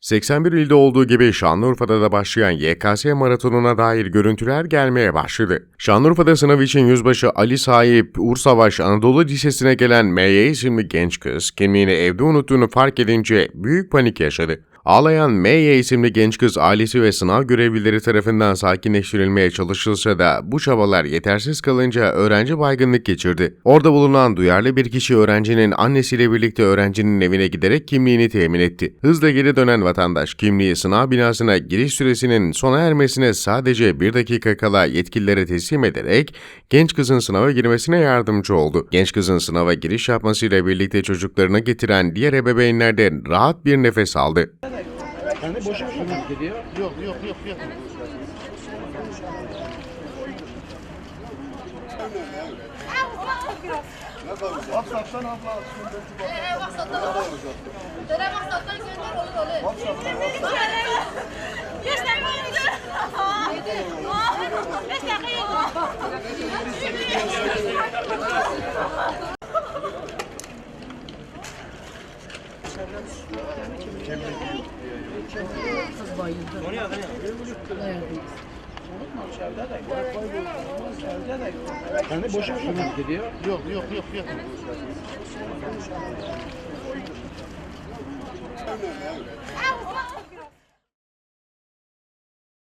81 ilde olduğu gibi Şanlıurfa'da da başlayan YKS maratonuna dair görüntüler gelmeye başladı. Şanlıurfa'da sınav için yüzbaşı Ali Sahip Ursavaş Anadolu Lisesi'ne gelen MY isimli genç kız kimliğini evde unuttuğunu fark edince büyük panik yaşadı. Ağlayan MY isimli genç kız ailesi ve sınav görevlileri tarafından sakinleştirilmeye çalışılsa da bu çabalar yetersiz kalınca öğrenci baygınlık geçirdi. Orada bulunan duyarlı bir kişi öğrencinin annesiyle birlikte öğrencinin evine giderek kimliğini temin etti. Hızla geri dönen vatandaş kimliği sınav binasına giriş süresinin sona ermesine sadece bir dakika kala yetkililere teslim ederek genç kızın sınava girmesine yardımcı oldu. Genç kızın sınava giriş yapmasıyla birlikte çocuklarını getiren diğer ebeveynler de rahat bir nefes aldı. Yani boşu boşuna gidiyor. Yok yok yok yok. WhatsApp'tan abla Yani boşu boşuna gidiyor. Yok yok yok yok.